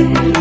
Thank you.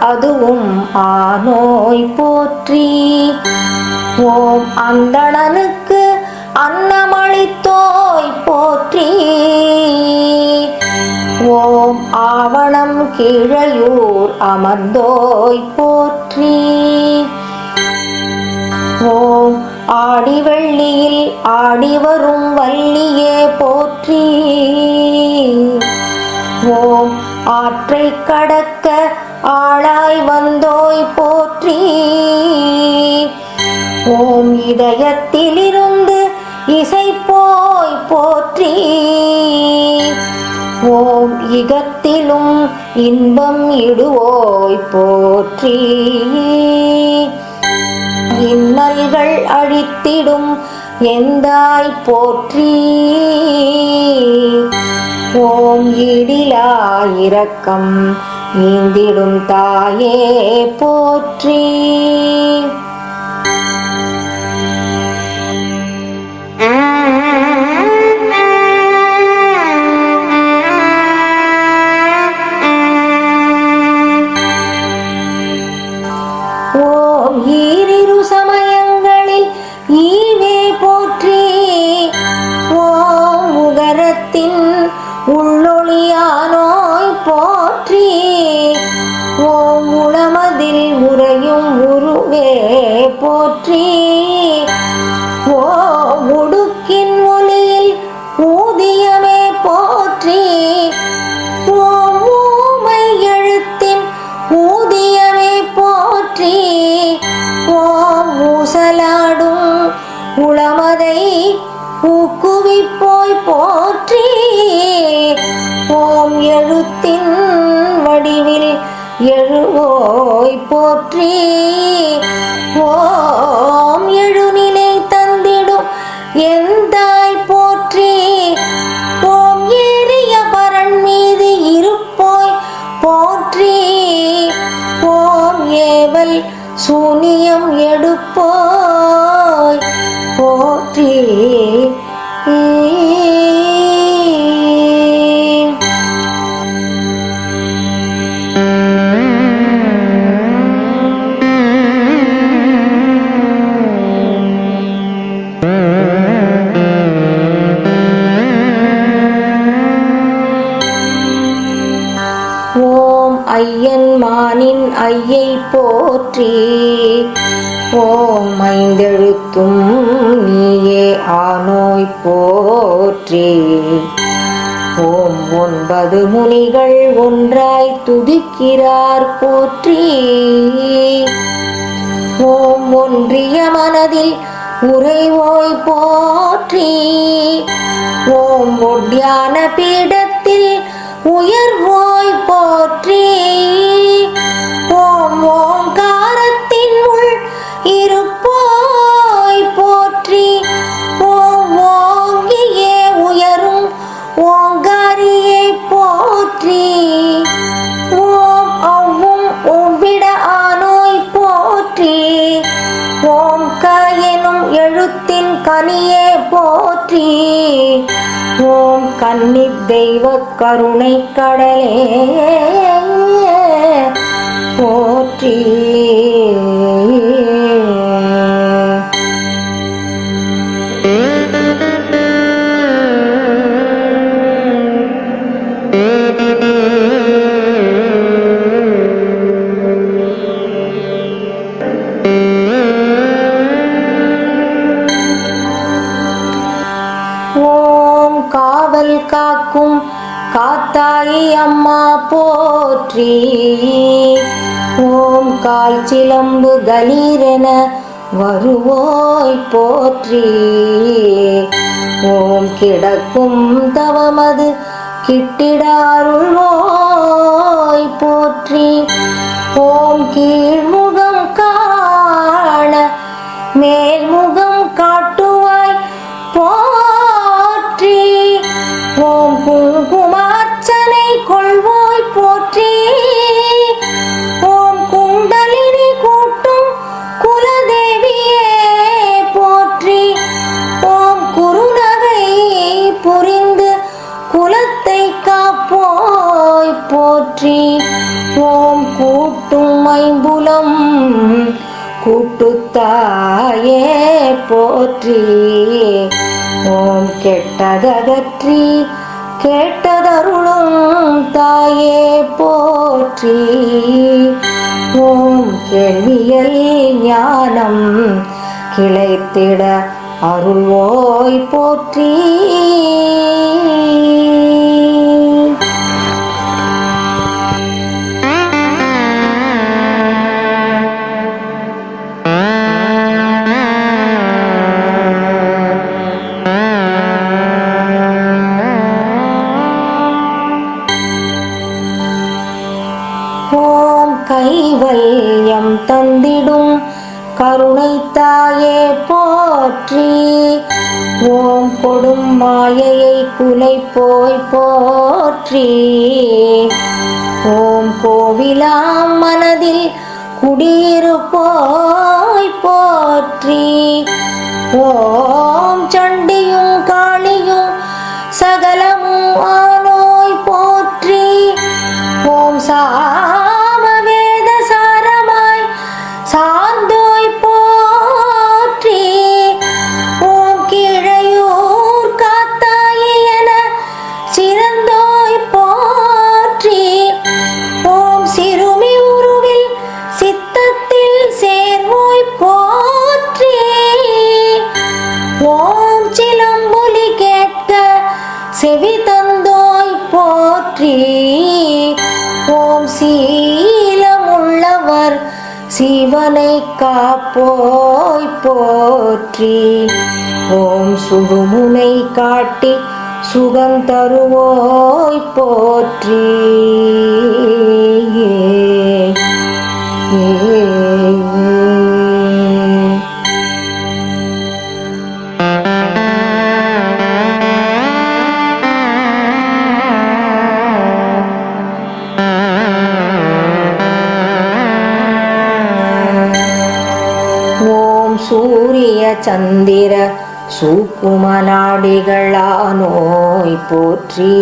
அதுவும் ஆனோய் போற்றி. ஓம் அந்தணனுக்கு அன்னமளித்தோய் போற்றி. ஓம் ஆவணம் கீழையூர் அமர்ந்தோய் போற்றி. ஓம் ஆடி வெள்ளியில் ஆடி வரும் வள்ளியே போற்றி. ஓம் ஆற்றை கடக்க ஆளாய் வந்தோய் போற்றி. ஓம் இதயத்திலிருந்து இசை போய் போற்றி. ஓம் இகத்திலும் இன்பம் இடுவோய் போற்றி. இன்னல்கள் அழித்திடும் எந்தாய் போற்றி. ஓம் இடிலா இரக்கம் நீந்திடும் தாயே போற்றி. ஆ. போற்றி. ஓ உடுக்கின் ஒளியில் ஊதியமே போற்றி. ஓம் ஊமை எழுத்தின் ஊதியமே போற்றி. ஓம் ஊசலாடும் உளமதை ஊக்குவிப்போய் போற்றி. ஓம் எழுத்தின் வடிவில் எழுவோய் போற்றி. ஓம் எழுநிலை தந்திடும் எந்தாய் போற்றி. ஓம் ஏறிய பரன் மீது இருப்போய் போற்றி. ஓம் ஏவல் சூனியம் எடுப்போய் போற்றி. போற்றி. ஓம் ஐந்தெழுத்தும் நீயே ஆனோய் போற்றி. ஓம் ஒன்பது முனிகள் ஒன்றாய் துதிக்கிறார் போற்றி. ஓம் ஒன்றிய மனதில் உறைவோய் போற்றி. ஓம் ஒட்டியான பீட கனியே போற்றி. ஓம் கன்னி தெய்வ கருணை கடலே. போற்றி. கால் கலீரென வருவோய் போற்றி. ஓம் கிடக்கும் தவமது கிட்டிடாருள்வோய் கூட்டுத்தாயே போற்றி. ஓம் கெட்டதகற்றி கேட்டதருளும் தாயே போற்றி. ஓம் கேள்வியல் ஞானம் கிளைத்திட அருள்வோய் போற்றி. கைவல்யம் தந்திடும். கருணை தாயே போற்றி. ஓம் கொடும் மாயையை குலை போய் போற்றி. ஓம் கோவிலாம் மனதில் குடியிருப்போய் போற்றி. ஓம் சண்டியும் காளியும் சகலமும் ஆனோய் போற்றி. ஓம் சா தேவி தந்தோய் போற்றி. ஓம் சீலமுள்ளவர் சிவனை காப்போய் போற்றி. ஓம் சுகுமுனை காட்டி சுகம் தருவோய் போற்றி. ஏ சந்திர சூக்குமநாடிகளானோய் போற்றி.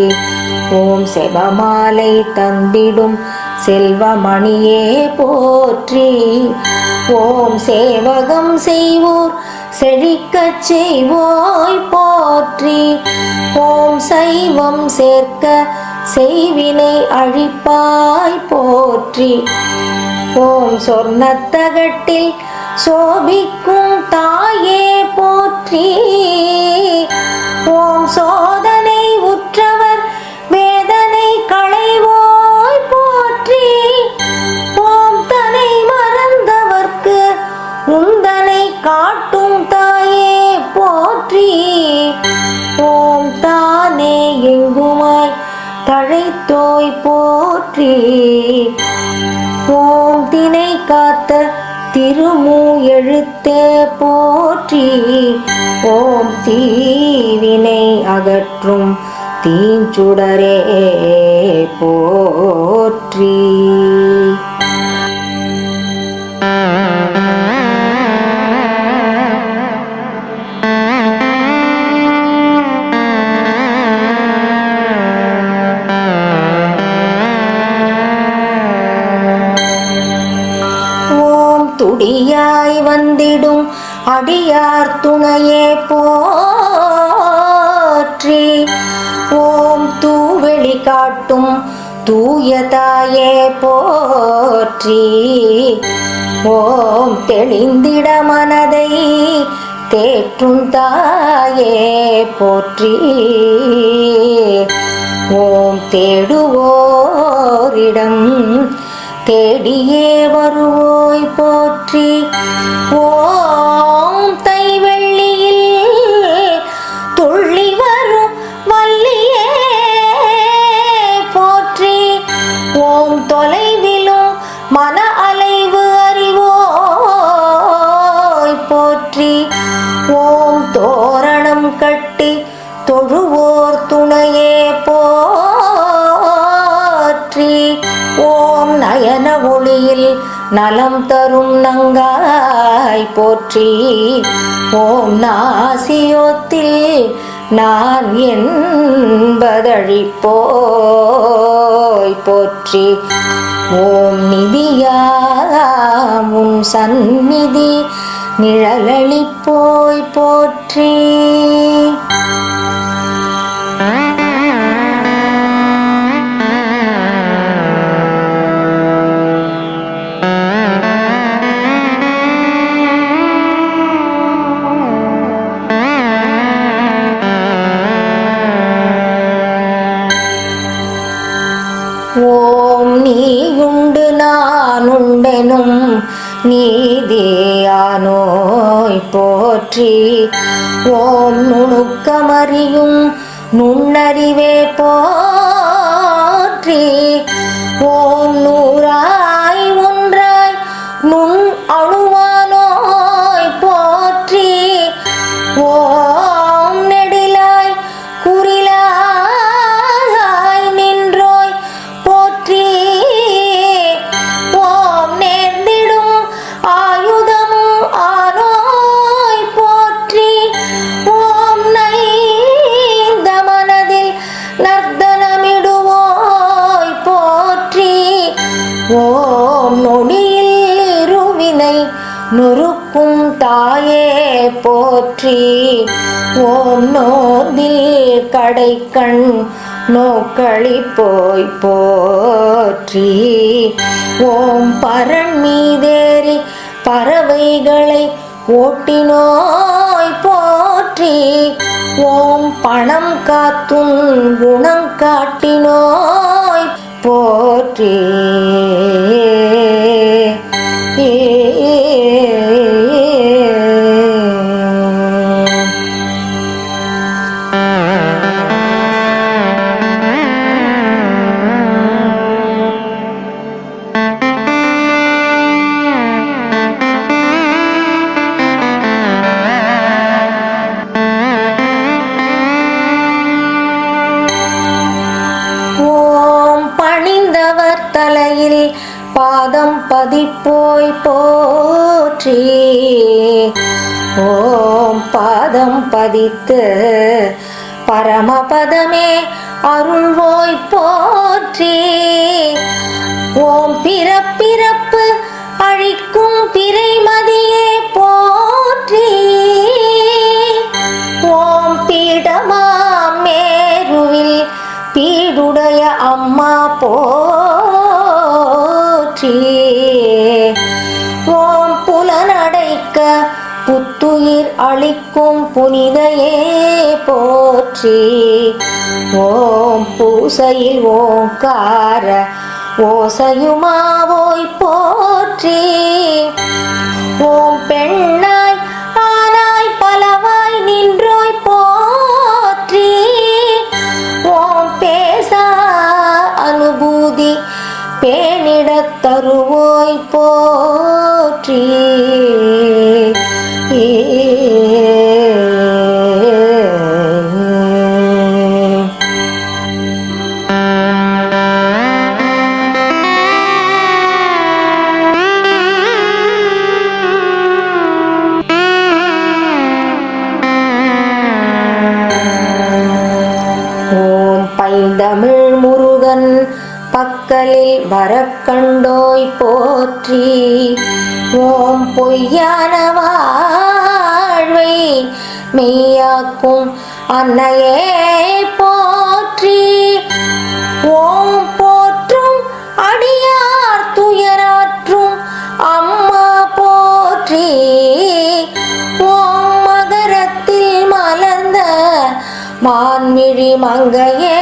ஓம் செபமாலை தந்திடும் செல்வமணியே போற்றி. ஓம் சேவகம் செய்வோர் செழிக்கச் செய்வோய் போற்றி. ஓம் சைவம் சேர்க்க செய்வினை அழிப்பாய் போற்றி. ஓம் சொர்ணத்தகட்டில் சோபிக்கும் தாயே போற்றி. ஓம் சோதனை உற்றவர் வேதனை களைவோய் போற்றி. ஓம் தனை மறந்தவர்க்கு உந்தனை காட்டும் தாயே போற்றி. ஓம் தானே எங்குமாய் தழைத்தோய் போற்றி. ஓம் தினை காத்த திருமூ எழுத்தே போற்றி ஓம் தீவினை அகற்றும் தீஞ்சுடரே போற்றி. வந்திடும் அடியார் துணையே போற்றி. ஓம் தூவெளி காட்டும் தூயதாயே போற்றி. ஓம் தெளிந்திட மனதை தேற்றும் தாயே போற்றி. ஓம் தேடுவோரிடம் தேடியே வருவோய் போற்றி. ஓம் தைவெள்ளியில் துள்ளி வரும் வள்ளியே போற்றி. ஓம் தொலைவிலும் மன அலைவு அறிவோய் போற்றி. ஓம் தோரணம் கட்டி தொழுவோர் துணையே போற்றி. ஓம் நயன ஒளியில் நலம் தரும் நங்காய் போற்றி. ஓம் நாசியோத்தில் நான் என்பதழிப்போய் போற்றி. ஓம் நிதியாம் சந்நிதி நிழலளிப்போய் போற்றி. தேயானோய் போற்றி ஓம் நுணுக்கமறியும் நுண்ணறிவே போ நொறுக்கும் தாயே போற்றி ஓம் நோதில் கடைக்கண் நோக்களி போய் போற்றி. ஓம் பரண் மீதேறி பறவைகளை ஓட்டினோய் போற்றி. ஓம் பணம் காத்தும் குணம் காட்டினோய் போற்றி. ஓம் பாதம் பதித்து பரமபதமே அருள்வோய் போற்றி. ஓம் பிறப்பிறப்பு அழிக்கும் பிறைமதியே போற்றி. ஓம் பீடமா மேருவில் பீடுடைய அம்மா போ உயிர் அளிக்கும் புனிதையே போற்றி. ஓம் பூசையில் ஓங்கார ஓசையுமாவோய் போற்றி. ஓம் பெண்ண பொய்யான வாழ்வை மெய்யாக்கும் அன்னையே போற்றி. ஓம் போற்றும் அடியார் துயராற்றும் அம்மா போற்றி. ஓம் மகரத்தில் மலர்ந்த மான்மிழி மங்கையே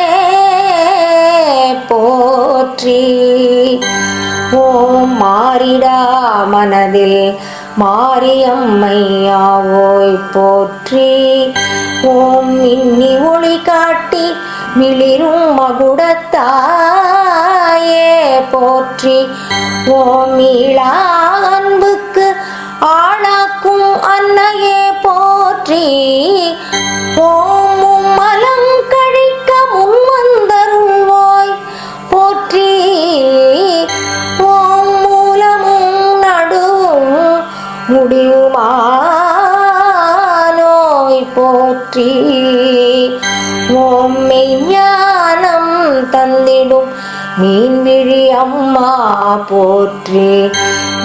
போற்றி. ஓம் மாறிடா மனதில் மாரியம்மையாவோய் போற்றி. ஓம் இன்னி ஒளி காட்டி மிளிரும் மகுடத்தாயே போற்றி. ஓம் ஈழா அன்புக்கு ஆளாக்கும் அன்னையே போற்றி. ஓம் முடியுமா நோய் போற்றி? ஓம் மெய்ஞானம் தந்திடும் மீன்விழி அம்மா போற்றி.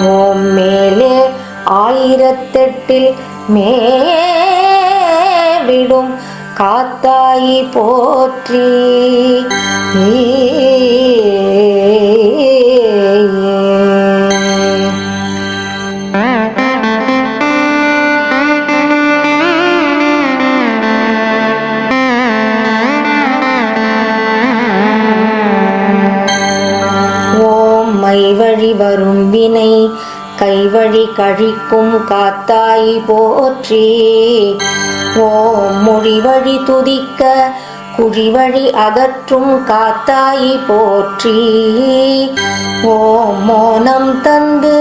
ஓம் மேலே ஆயிரத்தெட்டில் மேவிடும் காத்தாயி போற்றி. ஏ கழிக்கும் காத்தாய் போற்றி. ஓம் மொழிவழி துதிக்க குழிவழி அகற்றும் காத்தாய் போற்றி. ஓம் மோனம் தந்து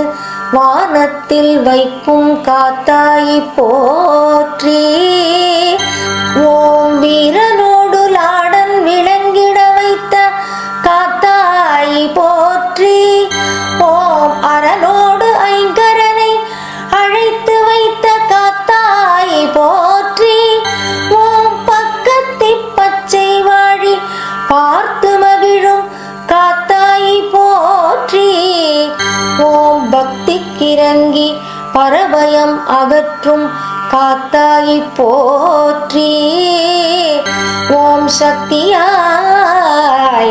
வானத்தில் வைக்கும் காத்தாய் போற்றி. ஓம் வீரனு திறங்கி பரபயம் அகற்றும் காத்தாயி போற்றி. ஓம் சக்தியாய்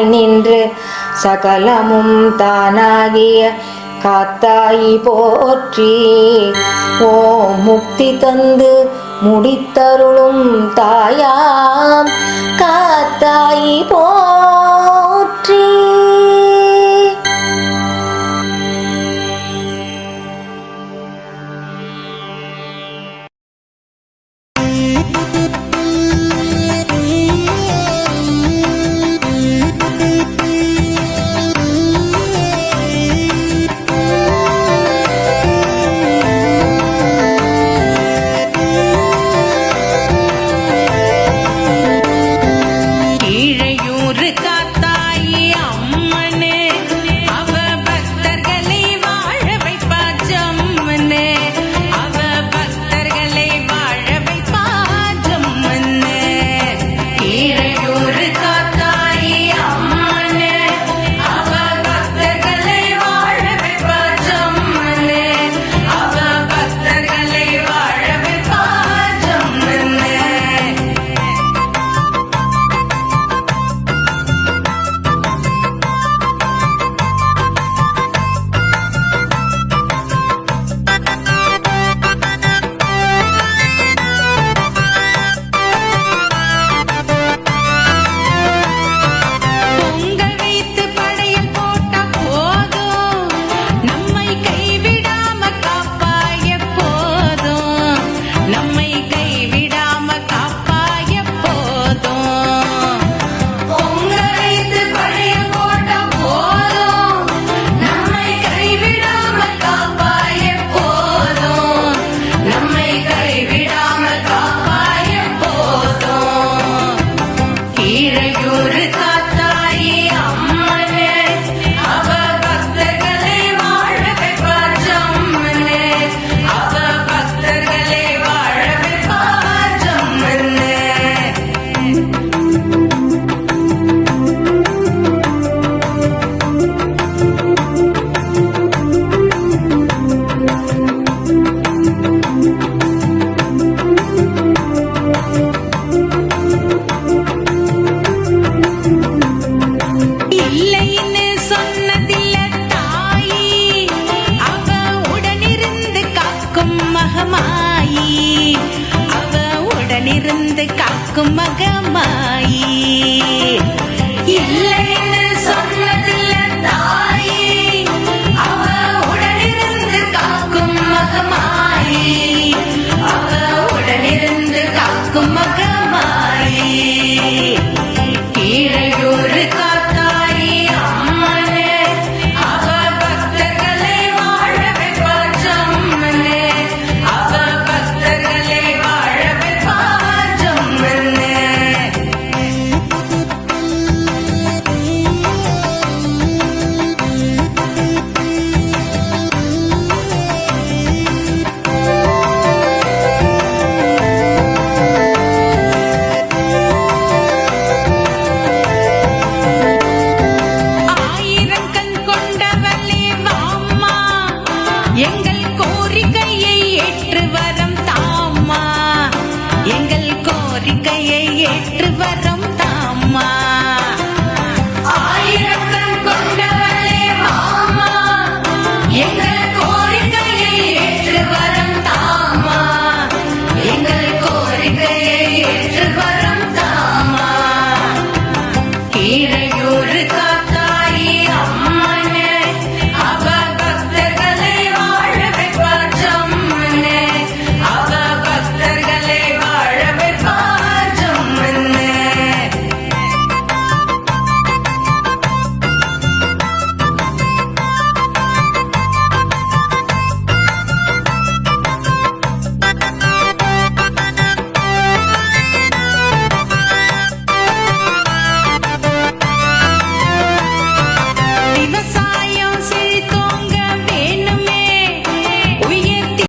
நின்று சகலமும் தானாகிய காத்தாயி போற்றி. ஓம் முக்தி தந்து முடித்தருளும் தாயாம் காத்தாயி போ